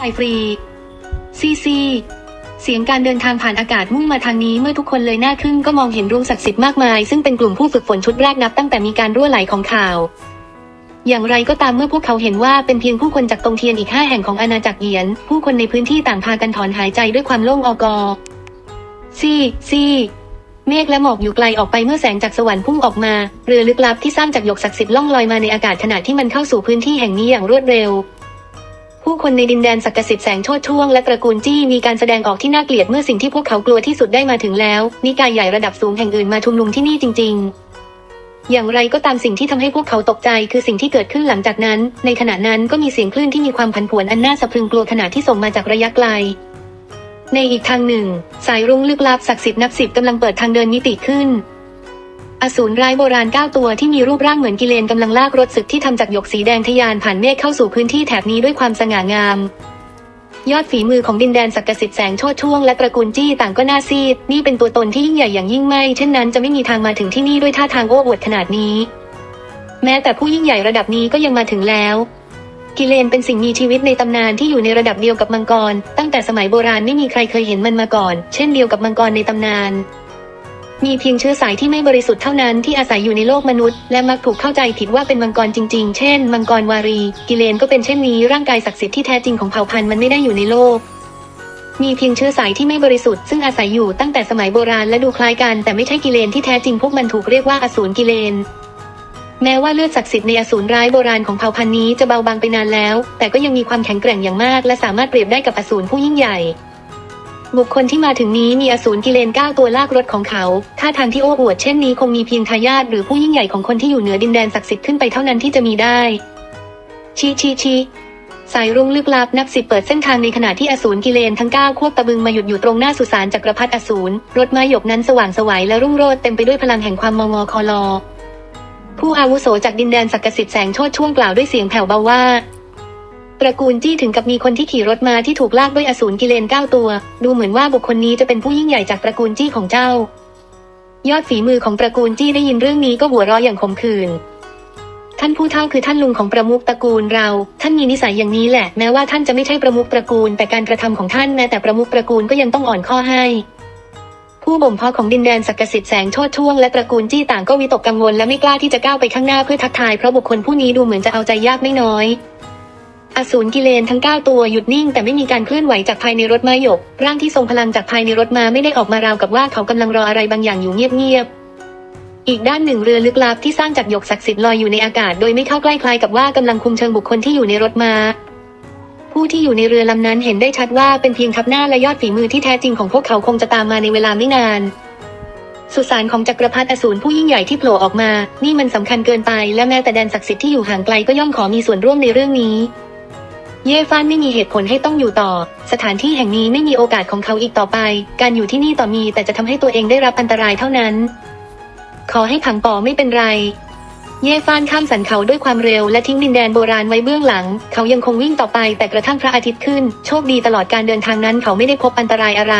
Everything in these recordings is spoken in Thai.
ไฟฟรีซีซีเสียงการเดินทางผ่านอากาศมุ่งมาทางนี้เมื่อทุกคนเลยหน้าขึ้นก็มองเห็นรูปศักดิ์สิทธิ์มากมาย ซึ่งเป็นกลุ่มผู้ฝึกฝนชุดแรกนับตั้งแต่มีการรั่วไหลของข่าว อย่างไรก็ตามเมื่อพวกเขาเห็นว่าเป็นเพียงผู้คนจากตรงเทียนอีกห้าแห่งของอาณาจักรเหยียน ผู้คนในพื้นที่ต่างพากันถอนหายใจด้วยความโล่งอกอซีซีเมฆและหมอกอยู่ไกลออกไปเมื่อแสงจากสวรรค์พุ่งออกมา เรือลึกลับที่สร้างจากหยกศักดิ์สิทธิ์ล่องลอยมาในอากาศขณะที่มันเข้าสู่พื้นที่แห่งนี้อย่างรวดเร็ว ผู้คนในดินแดนศักดิ์สิทธิ์แสงโชติช่วงและตระกูลจี้มีการแสดงออกที่น่าเกลียดเมื่อสิ่งที่พวกเขากลัวที่สุดได้มาถึงแล้ว นิกายใหญ่ระดับสูงแห่งอื่นมาชุมนุมที่นี่จริง ๆอย่างไรก็ตามสิ่งที่ทำให้พวกเขาตกใจคือสิ่งที่เกิดขึ้นหลังจากนั้น ในขณะนั้นก็มีเสียงคลื่นที่มีความผันผวนอันน่าสะพรึงกลัวขณะที่ส่งมาจากระยะไกล ในอีกทางหนึ่ง สายรุ้งลึกลับศักดิ์สิทธิ์นับสิบกำลังเปิดทางเดินมิติขึ้น อสูรร้ายโบราณเก้าตัวที่มีรูปร่างเหมือนกิเลนกำลังลากรถศึกที่ทำจากหยกสีแดงทะยานผ่านเมฆเข้าสู่พื้นที่แถบนี้ด้วยความสง่างาม ยอดฝีมือของดินแดนศักดิ์สิทธิ์แสงโชติช่วงและตระกูลจี้ต่างก็น่าซีด นี่เป็นตัวตนที่ยิ่งใหญ่อย่างยิ่งไม่ เช่นนั้นจะไม่มีทางมาถึงที่นี่ด้วยท่าทางโอ้อวดขนาดนี้ แม้แต่ผู้ยิ่งใหญ่ระดับนี้ก็ยังมาถึงแล้วกิเลนเป็นสิ่งมีชีวิตในตำนานที่อยู่ในระดับเดียวกับมังกร ตั้งแต่สมัยโบราณไม่มีใครเคยเห็นมันมาก่อน เช่นเดียวกับมังกรในตำนาน มีเพียงเชื้อสายที่ไม่บริสุทธิ์เท่านั้นที่อาศัยอยู่ในโลกมนุษย์ และมักถูกเข้าใจผิดว่าเป็นมังกรจริง ๆ เช่น มังกรวารี กิเลนก็เป็นเช่นนี้ร่างกายศักดิ์สิทธิ์ที่แท้จริงของเผ่าพันธุ์มันไม่ได้อยู่ในโลก มีเพียงเชื้อสายที่ไม่บริสุทธิ์ซึ่งอาศัยอยู่ตั้งแต่สมัยโบราณและดูคล้ายกัน แต่ไม่ใช่กิเลนที่แท้จริงพวกมันถูกเรียกว่าอสูรกิเลนแม้ว่าเลือดศักดิ์สิทธิ์ในอสูรร้ายโบราณของเผ่าพันธุ์นี้จะเบาบางไปนานแล้ว แต่ก็ยังมีความแข็งแกร่งอย่างมาก และสามารถเปรียบได้กับอสูรผู้ยิ่งใหญ่ บุคคลที่มาถึงนี้มีอสูรกิเลนเก้าตัวลากรถของเขา ท่าทางที่โอ้อวดเช่นนี้คงมีเพียงทายาทหรือผู้ยิ่งใหญ่ของคนที่อยู่เหนือดินแดนศักดิ์สิทธิ์ขึ้นไปเท่านั้นที่จะมีได้ ชีชีชีสายรุ้งลึกลับนับสิบเปิดเส้นทางในขณะที่อสูรกิเลนทั้งเก้าควบตะบึงมาหยุดอยู่ตรงหน้าสุสานจักรพรรดิอสูรรถม้าหยกนั้นสว่างสวัยและรุ่งโรจน์เต็มไปด้วยพลังแห่งความมองอคอลอผู้อาวุโสจากดินแดนศักดิ์สิทธิ์แสงโชติช่วงกล่าวด้วยเสียงแผ่วเบาว่า ตระกูลจี้ถึงกับมีคนที่ขี่รถมาที่ถูกลากด้วยอสูรกิเลนเก้าตัว ดูเหมือนว่าบุคคลนี้จะเป็นผู้ยิ่งใหญ่จากตระกูลจี้ของเจ้า ยอดฝีมือของตระกูลจี้ได้ยินเรื่องนี้ก็หัวเราะอย่างขมขื่นท่านผู้เฒ่าคือท่านลุงของประมุขตระกูลเรา ท่านมีนิสัยอย่างนี้แหละ แม้ว่าท่านจะไม่ใช่ประมุขตระกูล แต่การกระทำของท่านแม้แต่ประมุขตระกูลก็ยังต้องอ่อนข้อให้ ผู้บ่มเพาะของดินแดนศักดิ์สิทธิ์แสงโชติช่วงและตระกูลจี้ต่างก็วิตกกังวลและไม่กล้าที่จะก้าวไปข้างหน้าเพื่อทักทายเพราะบุคคลผู้นี้ดูเหมือนจะเอาใจยากไม่น้อย อสูรกิเลนทั้ง 9 ตัวหยุดนิ่งแต่ไม่มีการเคลื่อนไหวจากภายในรถม้าหยก ร่างที่ทรงพลังจากภายในรถม้าไม่ได้ออกมาราวกับว่าเขากำลังรออะไรบางอย่างอยู่เงียบๆ อีกด้านหนึ่งเรือลึกลับที่สร้างจากหยกศักดิ์สิทธิ์ลอยอยู่ในอากาศโดยไม่เข้าใกล้คล้ายกับว่ากำลังคุมเชิงบุคคลที่อยู่ในรถม้าผู้ที่อยู่ในเรือลำนั้นเห็นได้ชัดว่าเป็นเพียงทัพหน้าและยอดฝีมือที่แท้จริงของพวกเขาคงจะตามมาในเวลาไม่นาน สุสานของจักรพรรดิอสูรผู้ยิ่งใหญ่ที่โผล่ออกมา นี่มันสำคัญเกินไป และแม้แต่แดนศักดิ์สิทธิ์ที่อยู่ห่างไกลก็ย่อมขอมีส่วนร่วมในเรื่องนี้ เย่ฟานไม่มีเหตุผลให้ต้องอยู่ต่อ สถานที่แห่งนี้ไม่มีโอกาสของเขาอีกต่อไป การอยู่ที่นี่ต่อมีแต่จะทำให้ตัวเองได้รับอันตรายเท่านั้น ขอให้ขังปอไม่เป็นไร เย่ฟานข้ามสันเขาด้วยความเร็วและทิ้งดินแดนโบราณไว้เบื้องหลัง เขายังคงวิ่งต่อไปแต่กระทั่งพระอาทิตย์ขึ้น โชคดีตลอดการเดินทางนั้นเขาไม่ได้พบอันตรายอะไร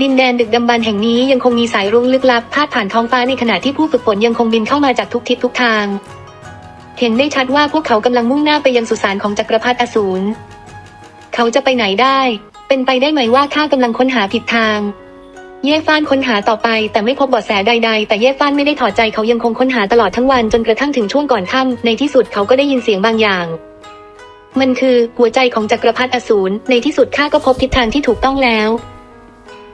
ดินแดนดึกดำบรรพ์แห่งนี้ยังคงมีสายรุ้งลึกลับพาดผ่านท้องฟ้าในขณะที่ผู้ฝึกฝนยังคงบินเข้ามาจากทุกทิศทุกทาง เห็นได้ชัดว่าพวกเขากำลังมุ่งหน้าไปยังสุสานของจักรพรรดิอสูร เขาจะไปไหนได้ เป็นไปได้ไหมว่าข้ากำลังค้นหาผิดทาง เย่ฟ้านค้นหาต่อไป แต่ไม่พบเบาะแสใด ๆ แต่เย่ฟ้านไม่ได้ถอดใจเขายังคงค้นหาตลอดทั้งวันจนกระทั่งถึงช่วงก่อนค่ำในที่สุดเขาก็ได้ยินเสียงบางอย่าง มันคือหัวใจของจักรพรรดิอสูร ในที่สุดข้าก็พบทิศทางที่ถูกต้องแล้ว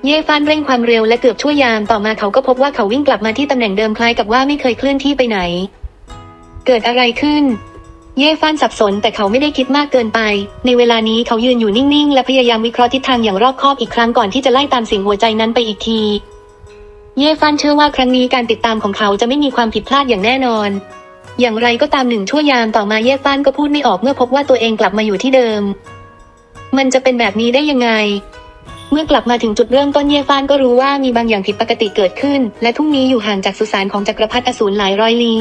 เย่ฟานเร่งความเร็วและเกือบชั่วยามต่อมาเขาก็พบว่าเขาวิ่งกลับมาที่ตำแหน่งเดิมคล้ายกับว่าไม่เคยเคลื่อนที่ไปไหน เกิดอะไรขึ้น เย่ฟานสับสนแต่เขาไม่ได้คิดมากเกินไป ในเวลานี้เขายืนอยู่นิ่งๆ และพยายามวิเคราะห์ทิศทางอย่างรอบคอบอีกครั้งก่อนที่จะไล่ตามสียงหัวใจนั้นไปอีกที เย่ฟานเชื่อว่าครั้งนี้การติดตามของเขาจะไม่มีความผิดพลาดอย่างแน่นอน อย่างไรก็ตามหนึ่งชั่วยามต่อมาเย่ฟานก็พูดไม่ออกเมื่อพบว่าตัวเองกลับมาอยู่ที่เดิม มันจะเป็นแบบนี้ได้ยังไงเมื่อกลับมาถึงจุดเริ่มต้นเย่ฟานก็รู้ว่ามีบางอย่างผิดปกติเกิดขึ้น และทุ่งนี้อยู่ห่างจากสุสานของจักรพรรดิอสูรหลายร้อยลี้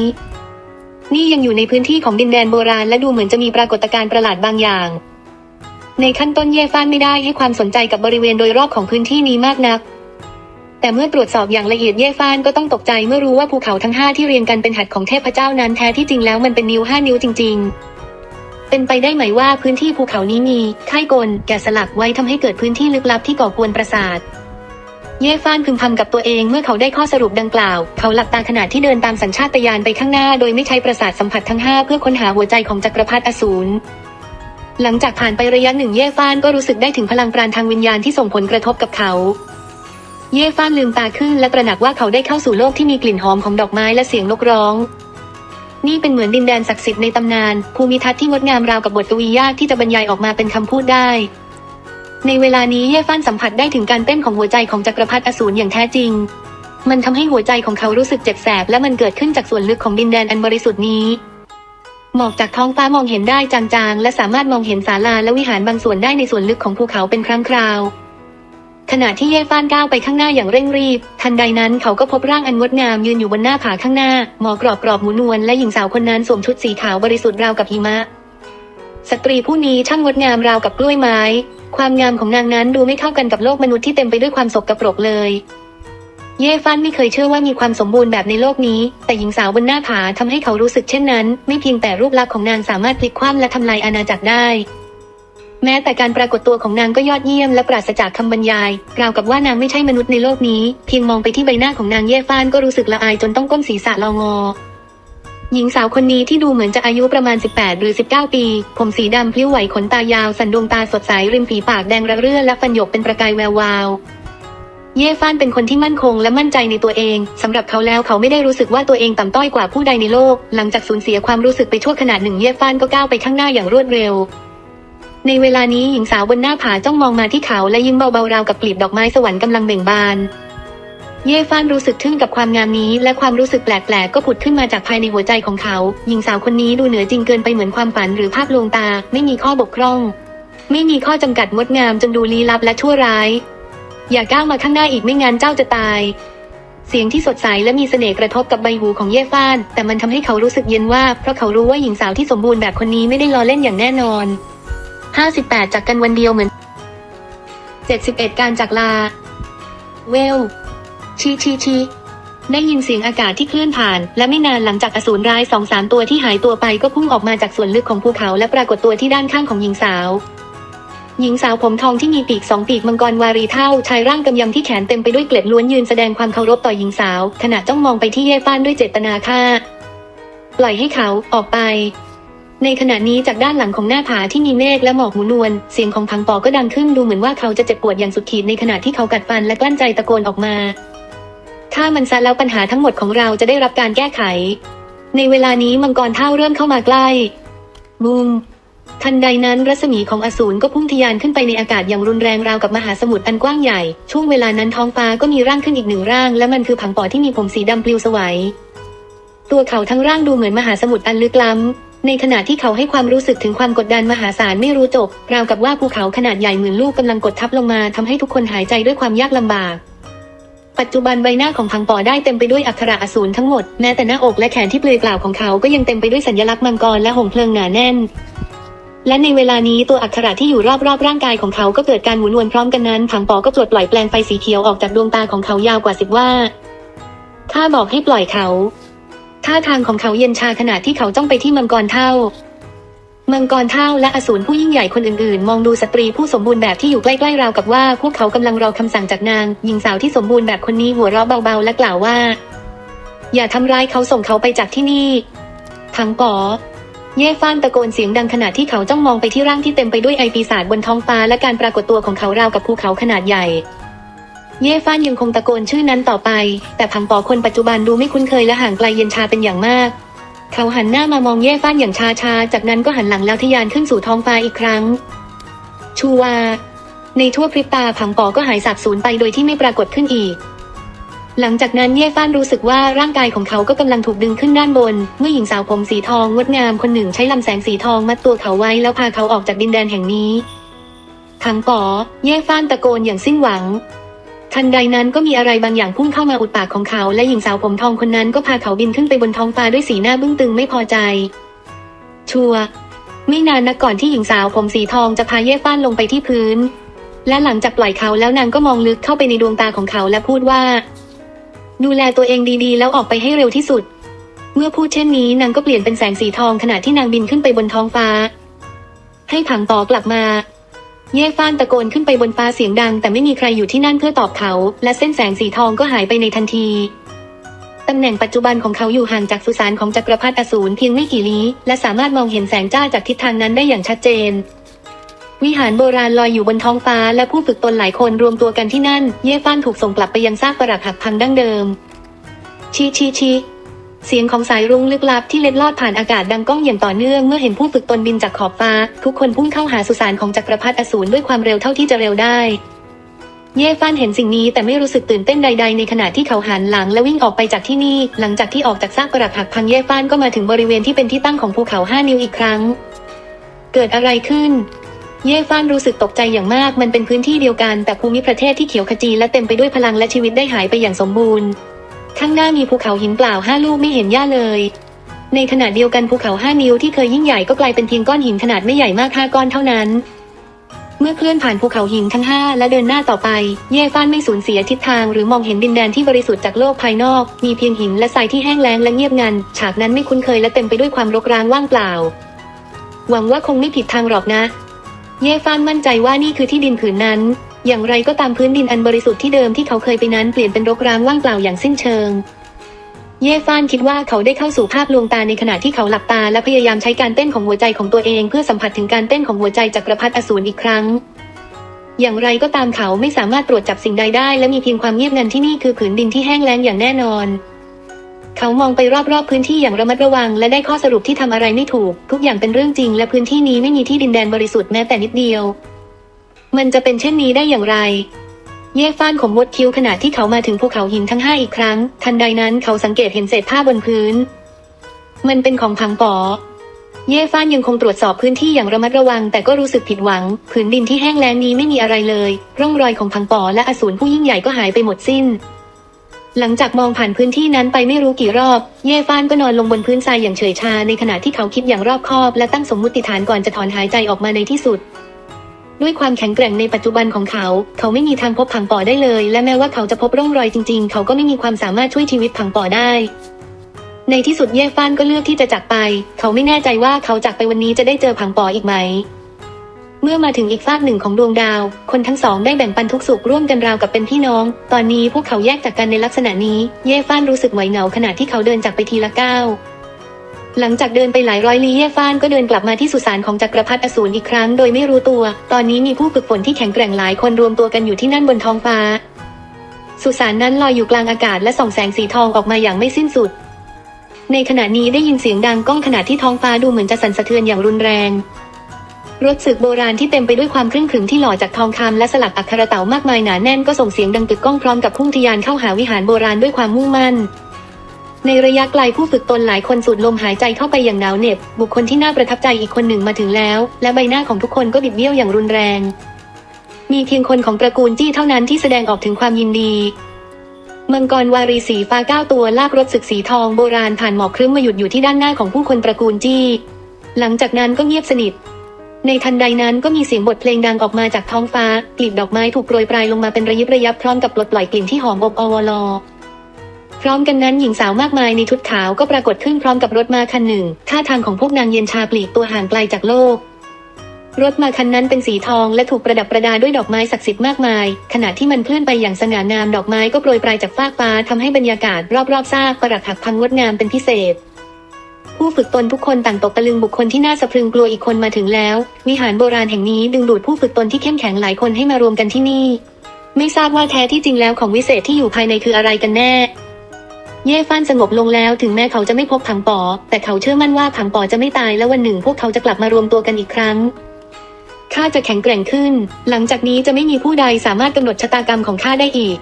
นี่ยังอยู่ในพื้นที่ของดินแดนโบราณและดูเหมือนจะมีปรากฏการณ์ประหลาดบางอย่าง ในขั้นต้นเย่ฟานไม่ได้ให้ความสนใจกับบริเวณโดยรอบของพื้นที่นี้มากนัก แต่เมื่อตรวจสอบอย่างละเอียดเย่ฟานก็ต้องตกใจเมื่อรู้ว่าภูเขาทั้งห้าที่เรียงกันเป็นหัดของเทพเจ้านั้นแท้ที่จริงแล้วมันเป็นนิ้วห้านิ้วจริง ๆ เป็นไปได้ไหมว่าพื้นที่ภูเขานี้มีค่ายกลแกะสลักไว้ทำให้เกิดพื้นที่ลึกลับที่ก่อกวนประสาท เย่ฟ้านพึมพำกับตัวเองเมื่อเขาได้ข้อสรุปดังกล่าว เขาหลับตาขณะที่เดินตามสัญชาตญาณไปข้างหน้าโดยไม่ใช้ประสาทสัมผัสทั้งห้าเพื่อค้นหาหัวใจของจักรพรรดิอสูรหลังจากผ่านไประยะหนึ่งเย่ฟ้านก็รู้สึกได้ถึงพลังปราณทางวิญญาณที่ส่งผลกระทบกับเขา เย่ฟ้านลืมตาขึ้นและตระหนักว่าเขาได้เข้าสู่โลกที่มีกลิ่นหอมของดอกไม้และเสียงนกร้อง นี่เป็นเหมือนดินแดนศักดิ์สิทธิ์ในตำนาน ภูมิทัศน์ที่งดงามราวกับบทกวียากที่จะบรรยายออกมาเป็นคำพูดได้ ในเวลานี้เย่ฟ้านสัมผัสได้ถึงการเต้นของหัวใจของจักรพรรดิอสูรอย่างแท้จริง มันทำให้หัวใจของเขารู้สึกเจ็บแสบและมันเกิดขึ้นจากส่วนลึกของดินแดนอันบริสุทธิ์นี้ หมอกจากท้องฟ้ามองเห็นได้จางๆ และสามารถมองเห็นศาลาและวิหารบางส่วนได้ในส่วนลึกของภูเขาเป็นครั้งคราว ขณะที่เย่ฟ้านก้าวไปข้างหน้าอย่างเร่งรีบ ทันใดนั้นเขาก็พบร่างอันงดงามยืนอยู่บนหน้าผาข้างหน้า หมอกรอบกรอบๆหมูนวลและหญิงสาวคนนั้นสวมชุดสีขาวบริสุทธิ์ราวกับหิมะ สตรีผู้นี้ช่างงดงามราวกับกล้วยไม้ ความงามของนางนั้นดูไม่เข้ากันกับโลกมนุษย์ที่เต็มไปด้วยความสกปรกเลย เย่ฟันไม่เคยเชื่อว่ามีความสมบูรณ์แบบในโลกนี้ แต่หญิงสาวบนหน้าผาทำให้เขารู้สึกเช่นนั้น ไม่เพียงแต่รูปลักษณ์ของนางสามารถพลิกคว่ำและทำลายอาณาจักรได้ แม้แต่การปรากฏตัวของนางก็ยอดเยี่ยมและปราศจากคำบรรยายราวกับว่านางไม่ใช่มนุษย์ในโลกนี้ เพียงมองไปที่ใบหน้าของนางเย่ฟ้านก็รู้สึกละอายจนต้องก้มศีรษะลองอ หญิงสาวคนนี้ที่ดูเหมือนจะอายุประมาณ 18 หรือ 19 ปี ผมสีดำพลิ้วไหวขนตายาว สันดวงตาสดใสริมฝีปากแดงระเรื่อและฟันหยกเป็นประกายแวววาว เย่ฟ้านเป็นคนที่มั่นคงและมั่นใจในตัวเองสำหรับเขาแล้วเขาไม่ได้รู้สึกว่าตัวเองต่ำต้อยกว่าผู้ใดในโลก หลังจากสูญเสียความรู้สึกไปชั่วขณะหนึ่งเย่ฟ้านก็ก้าวไปข้างหน้าอย่างรวดเร็วในเวลานี้หญิงสาวบนหน้าผาจ้องมองมาที่เขาและยิ้มเบาๆราวกับกลีบดอกไม้สวรรค์กำลังเบ่งบาน เย่ฟ้านรู้สึกทึ่งกับความงามนี้ และความรู้สึกแปลกๆ ก็ผุดขึ้นมาจากภายในหัวใจของเขา หญิงสาวคนนี้ดูเหนือจริงเกินไปเหมือนความฝันหรือภาพลวงตา ไม่มีข้อบกพร่อง ไม่มีข้อจำกัดงดงามจนดูลี้ลับและชั่วร้าย อย่าก้าวมาข้างหน้าอีกไม่งั้นเจ้าจะตาย เสียงที่สดใสและมีเสน่ห์กระทบกับใบหูของเย่ฟ้าน แต่มันทำให้เขารู้สึกเย็นว่าเพราะเขารู้ว่าหญิงสาวที่สมบูรณ์แบบคนนี้ไม่ได้ล้อเล่นอย่างแน่นอน 58 จากกันวันเดียวเหมือน 71 การจากลา เวล ชีชีชีได้ยินเสียงอากาศที่เคลื่อนผ่าน และไม่นานหลังจากอสูรร้ายสองสามตัวที่หายตัวไปก็พุ่งออกมาจากส่วนลึกของภูเขาและปรากฏตัวที่ด้านข้างของหญิงสาว หญิงสาวผมทองที่มีปีกสองปีกมังกรวารีเท่าชายร่างกำยำที่แขนเต็มไปด้วยเกล็ดล้วนยืนแสดงความเคารพต่อหญิงสาว ขณะจ้องมองไปที่เย่ฟ้านด้วยเจตนาฆ่า ปล่อยให้เขาออกไป ในขณะนี้จากด้านหลังของหน้าผาที่มีเมฆและหมอกหมุนวนเสียงของพังปอก็ดังขึ้นดูเหมือนว่าเขาจะเจ็บปวดอย่างสุดขีดในขณะที่เขากัดฟันและกลั้นใจตะโกนออกมา ถ้ามันซะแล้วปัญหาทั้งหมดของเราจะได้รับการแก้ไข ในเวลานี้มังกรเท่าเริ่มเข้ามาใกล้บูมทันใดนั้นรัศมีของอสูรก็พุ่งทะยานขึ้นไปในอากาศอย่างรุนแรงราวกับมหาสมุทรอันกว้างใหญ่ ช่วงเวลานั้นท้องฟ้าก็มีร่างขึ้นอีกหนึ่งร่าง และมันคือผังปอที่มีผมสีดำปลิวสวัย ตัวเขาทั้งร่างดูเหมือนมหาสมุทรอันลึกล้ำ ในขณะที่เขาให้ความรู้สึกถึงความกดดันมหาศาลไม่รู้จบ ราวกับว่าภูเขาขนาดใหญ่เหมือนลูกกำลังกดทับลงมาทำให้ทุกคนหายใจด้วยความยากลำบาก ปัจจุบันใบหน้าของพังปอได้เต็มไปด้วยอักขระอสูรทั้งหมด แม้แต่หน้าอกและแขนที่เปลือยเปล่าของเขาก็ยังเต็มไปด้วยสัญลักษณ์มังกรและหงเพลิงหนาแน่น และในเวลานี้ตัวอักขระที่อยู่รอบๆร่างกายของเขาก็เกิดการหมุนวนพร้อมกันนั้นพังปอก็ปลดปล่อยแปลงไฟสีเขียวออกจากดวงตาของเขายาวกว่าสิบว่า ถ้าบอกให้ปล่อยเขาท่าทางของเขาเย็นชาขณะที่เขาจ้องไปที่มังกรเท่า มังกรเท่าและอสูรผู้ยิ่งใหญ่คนอื่นๆ มองดูสตรีผู้สมบูรณ์แบบที่อยู่ใกล้ๆราวกับว่า พวกเขากำลังรอคำสั่งจากนาง หญิงสาวที่สมบูรณ์แบบคนนี้หัวเราะเบาๆและกล่าวว่า อย่าทำร้ายเขาส่งเขาไปจากที่นี่ทังป๋อเย่ฟ้านตะโกนเสียงดังขณะที่เขาจ้องมองไปที่ร่างที่เต็มไปด้วยไอปีศาจบนท้องฟ้าและการปรากฏตัวของเขาราวกับภูเขาขนาดใหญ่ เย่ฟ้านยังคงตะโกนชื่อนั้นต่อไป แต่พังปอคนปัจจุบันดูไม่คุ้นเคยและห่างไกลเย็นชาเป็นอย่างมาก เขาหันหน้ามามองเย่ฟ้านอย่างชาชาจากนั้นก็หันหลังแล้วทะยานขึ้นสู่ท้องฟ้าอีกครั้ง ชูวา ในทั่วพริบตาพังปอก็หายสาบสูญไปโดยที่ไม่ปรากฏขึ้นอีก หลังจากนั้นเย่ฟ้านรู้สึกว่าร่างกายของเขาก็กำลังถูกดึงขึ้นด้านบน เมื่อหญิงสาวผมสีทองงดงามคนหนึ่งใช้ลำแสงสีทองมัดตัวเขาไว้แล้วพาเขาออกจากดินแดนแห่งนี้พังปอเย่ฟ้านตะโกนอย่างสิ้นหวัง ทันใดนั้นก็มีอะไรบางอย่างพุ่งเข้ามาอุดปากของเขา และหญิงสาวผมทองคนนั้นก็พาเขาบินขึ้นไปบนท้องฟ้าด้วยสีหน้าบึ้งตึงไม่พอใจ ชัวร์ไม่นานนักก่อนที่หญิงสาวผมสีทองจะพาเย่ฟ้านลงไปที่พื้น และหลังจากปล่อยเขาแล้วนางก็มองลึกเข้าไปในดวงตาของเขาและพูดว่า ดูแลตัวเองดีๆ แล้วออกไปให้เร็วที่สุด เมื่อพูดเช่นนี้นางก็เปลี่ยนเป็นแสงสีทองขณะที่นางบินขึ้นไปบนท้องฟ้า ให้ผังต่อกลับมา เย่ฟ้านตะโกนขึ้นไปบนฟ้าเสียงดัง แต่ไม่มีใครอยู่ที่นั่นเพื่อตอบเขา และเส้นแสงสีทองก็หายไปในทันทีตำแหน่งปัจจุบันของเขาอยู่ห่างจากสุสานของจักรพรรดิอสูรเพียงไม่กี่ลี้ และสามารถมองเห็นแสงจ้าจากทิศทางนั้นได้อย่างชัดเจน วิหารโบราณลอยอยู่บนท้องฟ้า และผู้ฝึกตนหลายคนรวมตัวกันที่นั่น เย่ฟ้านถูกส่งกลับไปยังซากปรักหักพังดั้งเดิม ชีชีชี เสียงของสายรุ้งลึกลับที่เล็ดลอดผ่านอากาศดังก้องอย่างต่อเนื่องเมื่อเห็นผู้ฝึกตนบินจากขอบฟ้า ทุกคนพุ่งเข้าหาสุสานของจักรพรรดิอสูรด้วยความเร็วเท่าที่จะเร็วได้ เย่ฟ้านเห็นสิ่งนี้แต่ไม่รู้สึกตื่นเต้นใด ๆ ในขณะที่เขาหันหลังและวิ่งออกไปจากที่นี่ หลังจากที่ออกจากซากปรักหักพังเย่ฟ้านก็มาถึงบริเวณที่เป็นที่ตั้งของภูเขาห้านิ้วอีกครั้ง เกิดอะไรขึ้นเย่ฟ้านรู้สึกตกใจอย่างมาก มันเป็นพื้นที่เดียวกัน แต่ภูมิประเทศที่เขียวขจีและเต็มไปด้วยพลังและชีวิตได้หายไปอย่างสมบูรณ์ ข้างหน้ามีภูเขาหินเปล่าห้าลูกไม่เห็นหญ้าเลย ในขณะเดียวกันภูเขาห้านิ้วที่เคยยิ่งใหญ่ก็กลายเป็นเพียงก้อนหินขนาดไม่ใหญ่มากห้าก้อนเท่านั้น เมื่อเคลื่อนผ่านภูเขาหินทั้งห้าและเดินหน้าต่อไป เย่ฟ้านไม่สูญเสียทิศทางหรือมองเห็นดินแดนที่บริสุทธิ์จากโลกภายนอก มีเพียงหินและทรายที่แห้งแล้งและเงียบงัน ฉากนั้นไม่คุ้นเคยและเต็มไปด้วยความรกร้างว่างเปล่า หวังว่าคงไม่ผิดทางหรอกนะ เย่ฟ้านมั่นใจว่านี่คือที่ดินผืนนั้น อย่างไรก็ตามพื้นดินอันบริสุทธิ์ที่เดิมที่เขาเคยไปนั้นเปลี่ยนเป็นรกร้างว่างเปล่าอย่างสิ้นเชิง เย่ฟานคิดว่าเขาได้เข้าสู่ภาพลวงตาในขณะที่เขาหลับตาและพยายามใช้การเต้นของหัวใจของตัวเองเพื่อสัมผัสถึงการเต้นของหัวใจจักรพรรดิอสูรอีกครั้ง อย่างไรก็ตามเขาไม่สามารถตรวจจับสิ่งใดได้ และมีเพียงความเงียบงันที่นี่คือผืนดินที่แห้งแล้งอย่างแน่นอนเขามองไปรอบๆพื้นที่อย่างระมัดระวัง และได้ข้อสรุปที่ทำอะไรไม่ถูก ทุกอย่างเป็นเรื่องจริง และพื้นที่นี้ไม่มีที่ดินแดนบริสุทธิ์แม้แต่นิดเดียว มันจะเป็นเช่นนี้ได้อย่างไร เย่ฟ้านขมวดคิ้วขณะที่เขามาถึงภูเขาหินทั้งห้าอีกครั้ง ทันใดนั้นเขาสังเกตเห็นเศษผ้าบนพื้น มันเป็นของพังป๋อเย่ฟ้านยังคงตรวจสอบพื้นที่อย่างระมัดระวัง แต่ก็รู้สึกผิดหวัง ผืนดินที่แห้งแล้งนี้ไม่มีอะไรเลย ร่องรอยของพังป๋อและอสูรผู้ยิ่งใหญ่ก็หายไปหมดสิ้น หลังจากมองผ่านพื้นที่นั้นไปไม่รู้กี่รอบ เย่ฟ้านก็นอนลงบนพื้นทรายอย่างเฉยชาในขณะที่เขาคิดอย่างรอบคอบ และตั้งสมมุติฐานก่อนจะถอนหายใจออกมาในที่สุด ด้วยความแข็งแกร่งในปัจจุบันของเขา เขาไม่มีทางพบผังป่อได้เลย และแม้ว่าเขาจะพบร่องรอยจริง ๆ เขาก็ไม่มีความสามารถช่วยชีวิตผังป่อได้ ในที่สุดเย่ฟ้านก็เลือกที่จะจากไป เขาไม่แน่ใจว่าเขาจากไปวันนี้จะได้เจอผังป่ออีกไหม เมื่อมาถึงอีกฟากหนึ่งของดวงดาว คนทั้งสองได้แบ่งปันทุกสุขร่วมกันราวกับเป็นพี่น้อง ตอนนี้พวกเขาแยกจากกันในลักษณะนี้ เย่ฟ้านรู้สึกไหวเหงาขณะที่เขาเดินจากไปทีละก้าว หลังจากเดินไปหลายร้อยลี้เย่ฟ้านก็เดินกลับมาที่สุสานของจักรพรรดิอสูรอีกครั้งโดยไม่รู้ตัว ตอนนี้มีผู้ฝึกฝนที่แข็งแกร่งหลายคนรวมตัวกันอยู่ที่นั่นบนท้องฟ้า สุสานนั้นลอยอยู่กลางอากาศและส่องแสงสีทองออกมาอย่างไม่สิ้นสุด ในขณะนี้ได้ยินเสียงดังก้องขณะที่ท้องฟ้าดูเหมือนจะสั่นสะเทือนอย่างรุนแรง รถศึกโบราณที่เต็มไปด้วยความครึ่งขึงที่หล่อจากทองคำและสลักอักขระเต่ามากมายหนาแน่นก็ส่งเสียงดังกึกก้องพร้อมกับพุ่งทะยานเข้าหาวิหารโบราณด้วยความมุ่งมั่น ในระยะไกลผู้ฝึกตนหลายคนสูดลมหายใจเข้าไปอย่างหนาวเหน็บ บุคคลที่น่าประทับใจอีกคนหนึ่งมาถึงแล้ว และใบหน้าของทุกคนก็บิดเบี้ยวอย่างรุนแรง มีเพียงคนของตระกูลจี้เท่านั้นที่แสดงออกถึงความยินดีมังกรวารีสีฟ้าเก้าตัวลากรถศึกสีทองโบราณผ่านหมอกครึ้มมาหยุดอยู่ที่ด้านหน้าของผู้คนตระกูลจี้ หลังจากนั้นก็เงียบสนิท ในทันใดนั้นก็มีเสียงบทเพลงดังออกมาจากท้องฟ้ากลีบดอกไม้ถูกโปรยปลายลงมาเป็นระยิบระยับพร้อมกับปลดปล่อยกลิ่นที่หอมอบอวลอ พร้อมกันนั้นหญิงสาวมากมายในชุดขาวก็ปรากฏขึ้นพร้อมกับรถมาคันหนึ่ง ท่าทางของพวกนางเย็นชาปลีกตัวห่างไกลจากโลก รถมาคันนั้นเป็นสีทองและถูกประดับประดาด้วยดอกไม้ศักดิ์สิทธิ์มากมาย ขณะที่มันเคลื่อนไปอย่างสง่างามดอกไม้ก็โปรยปลายจากฟากฟ้าทำให้บรรยากาศรอบๆซากปรักหักพังงดงามเป็นพิเศษผู้ฝึกตนทุกคนต่างตกตะลึงบุคคลที่น่าสะพรึงกลัวอีกคนมาถึงแล้ว วิหารโบราณแห่งนี้ดึงดูดผู้ฝึกตนที่เข้มแข็งหลายคนให้มารวมกันที่นี่ ไม่ทราบว่าแท้ที่จริงแล้วของวิเศษที่อยู่ภายในคืออะไรกันแน่ เย่ฟ้านสงบลงแล้วถึงแม้เขาจะไม่พบผังปอ แต่เขาเชื่อมั่นว่าผังปอจะไม่ตายและวันหนึ่งพวกเขาจะกลับมารวมตัวกันอีกครั้งข้าจะแข็งแกร่งขึ้น หลังจากนี้จะไม่มีผู้ใดสามารถกำหนดชะตากรรมของข้าได้อีก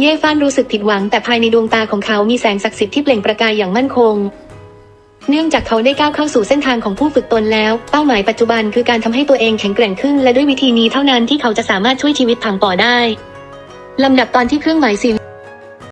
เย่ฟ้านรู้สึกผิดหวังแต่ภายในดวงตาของเขามีแสงศักดิ์สิทธิ์ที่เปล่งประกายอย่างมั่นคง เนื่องจากเขาได้ก้าวเข้าสู่เส้นทางของผู้ฝึกตนแล้ว เป้าหมายปัจจุบันคือการทำให้ตัวเองแข็งแกร่งขึ้น และด้วยวิธีนี้เท่านั้นที่เขาจะสามารถช่วยชีวิตผังปอได้ลำดับตอนที่เครื่องหมายสี่